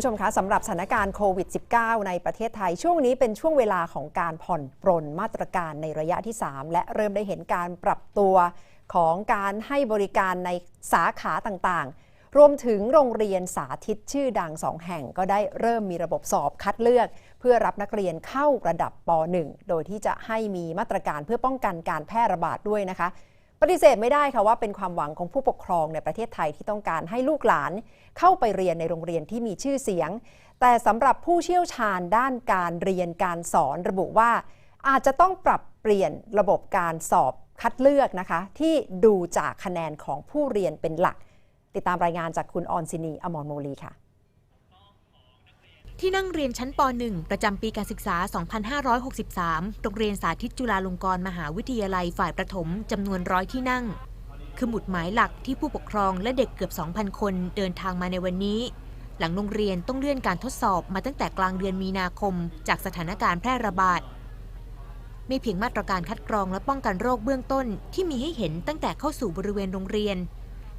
ผู้ชมคะสำหรับสถานการณ์โควิด -19 ในประเทศไทย ช่วงนี้เป็นช่วงเวลาของการผ่อนปรนมาตรการในระยะที่ 3 และเริ่มได้เห็นการปรับตัวของการให้บริการในสาขาต่างๆ รวมถึงโรงเรียนสาธิตชื่อดังสองแห่งก็ได้เริ่มมีระบบสอบคัดเลือก เพื่อรับนักเรียนเข้าระดับป .1 โดยที่จะให้มีมาตรการเพื่อป้องกันการแพร่ระบาดด้วยนะคะ ปฏิเสธไม่ได้ค่ะว่าเป็นความหวังของผู้ปกครองในประเทศไทยที่ต้องการให้ลูกหลาน เข้าไปเรียนในโรงเรียนที่มีชื่อเสียง แต่สำหรับผู้เชี่ยวชาญด้านการเรียนการสอนระบุว่า อาจจะต้องปรับเปลี่ยนระบบการสอบคัดเลือกนะคะ ที่ดูจากคะแนนของผู้เรียนเป็นหลัก ติดตามรายงานจากคุณออนซินีอมรโมลีค่ะ ที่นั่งเรียนชั้นป .1 ประจำปีการศึกษา 2563 โรงเรียนสาธิตจุฬาลงกรณ์มหาวิทยาลัยฝ่ายประถมจำนวนร้อยที่นั่ง คือหมุดหมายหลักที่ผู้ปกครองและเด็กเกือบ 2,000 คนเดินทางมาในวันนี้ หลังโรงเรียนต้องเลื่อนการทดสอบมาตั้งแต่กลางเดือนมีนาคม จากสถานการณ์แพร่ระบาดไม่เพียงมาตรการคัดกรองและป้องกันโรคเบื้องต้นที่มีให้เห็นตั้งแต่เข้าสู่บริเวณโรงเรียน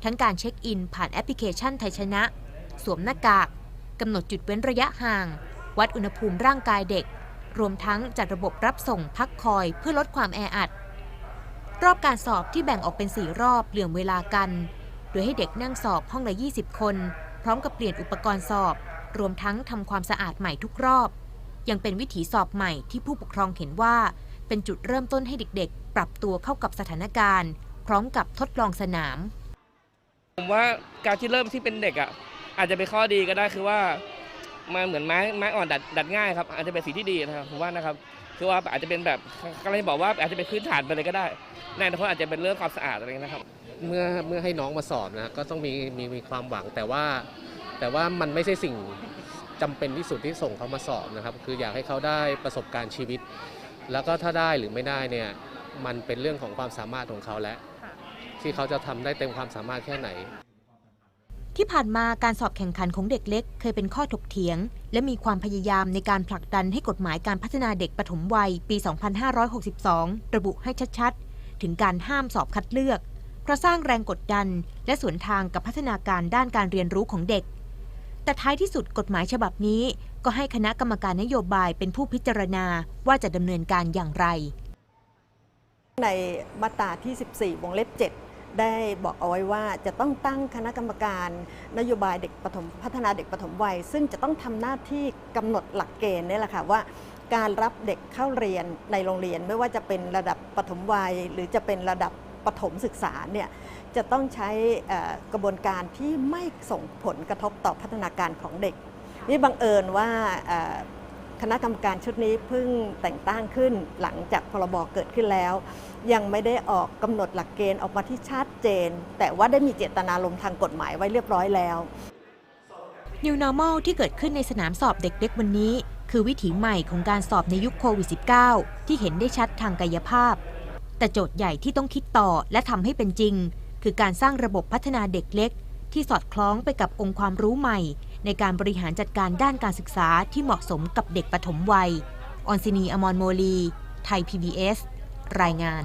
ทั้งการเช็คอินผ่านแอปพลิเคชันไทยชนะ สวมหน้ากาก กำหนดจุดเว้นระยะห่าง วัดอุณหภูมิร่างกายเด็ก รวมทั้งจัดระบบรับส่งพักคอยเพื่อลดความแออัด รอบการสอบที่แบ่งออกเป็น4รอบเหลื่อมเวลากัน โดยให้เด็กนั่งสอบห้องละ 20 คน พร้อมกับเปลี่ยนอุปกรณ์สอบ รวมทั้งทำความสะอาดใหม่ทุกรอบ ยังเป็นวิถีสอบใหม่ที่ผู้ปกครองเห็นว่า เป็นจุดเริ่มต้นให้เด็กๆ ปรับตัวเข้ากับสถานการณ์ พร้อมกับทดลองสนามผมว่าการที่เริ่มที่เป็นเด็กอะ อาจจะเป็นข้อดีก็ได้คือว่ามันเหมือนไม้ไม้อ่อนดัดดัดง่ายครับอาจจะเป็นสิ่งที่ดีนะครับผมว่านะครับคือว่าอาจจะเป็นแบบกำลังจะบอกว่าอาจจะเป็นพื้นฐานไปเลยก็ได้ในอนาคตอาจจะเป็นเรื่องความสะอาดอะไรนะครับ เมื่อเมื่อให้น้องมาสอบนะก็ต้องมีมีมีความหวังแต่ว่า แต่ว่ามันไม่ใช่สิ่งจำเป็นที่สุดที่ส่งเขามาสอบนะครับ คืออยากให้เขาได้ประสบการณ์ชีวิต แล้วก็ถ้าได้หรือไม่ได้เนี่ยมันเป็นเรื่องของความสามารถของเขาแล้วที่เขาจะทำได้เต็มความสามารถแค่ไหน ที่ผ่านมาการสอบแข่งขันของเด็กเล็ก เคยเป็นข้อถกเถียง และมีความพยายามในการผลักดันให้กฎหมายการพัฒนาเด็กปฐมวัยปี 2562 ระบุให้ชัดๆ ถึงการห้ามสอบคัดเลือก เพราะสร้างแรงกดดัน และสวนทางกับพัฒนาการด้านการเรียนรู้ของเด็ก แต่ท้ายที่สุดกฎหมายฉบับนี้ ก็ให้คณะกรรมการนโยบายเป็นผู้พิจารณาว่าจะดำเนินการอย่างไร ในมาตราที่ 14 วงเล็บ 7 ได้บอกเอาไว้ว่าจะต้องตั้งคณะกรรมการนโยบายเด็กปฐมพัฒนาเด็กปฐมวัย ซึ่งจะต้องทำหน้าที่กำหนดหลักเกณฑ์นี่แหละค่ะว่าการรับเด็กเข้าเรียนในโรงเรียนไม่ว่าจะเป็นระดับปฐมวัย หรือจะเป็นระดับปฐมศึกษาเนี่ยจะต้องใช้กระบวนการที่ไม่ส่งผลกระทบต่อพัฒนาการของเด็ก นี่บังเอิญว่า คณะกรรมการชุดนี้เพิ่งแต่งตั้งขึ้นหลังจากพรบเกิดขึ้นแล้ว ยังไม่ได้ออกกำหนดหลักเกณฑ์ออกมาที่ชัดเจน แต่ว่าได้มีเจตนารมณ์ทางกฎหมายไว้เรียบร้อยแล้ว New Normal ที่เกิดขึ้นในสนามสอบเด็กเล็กวันนี้ คือวิถีใหม่ของการสอบในยุคโควิด -19 ที่เห็นได้ชัดทางกายภาพ แต่โจทย์ใหญ่ที่ต้องคิดต่อและทำให้เป็นจริง คือการสร้างระบบพัฒนาเด็กเล็ก ที่สอดคล้องไปกับองค์ความรู้ใหม่ ในการบริหารจัดการด้านการศึกษาที่เหมาะสมกับเด็กปฐมวัย ออนซินีอมรโมลี ไทย PBS รายงาน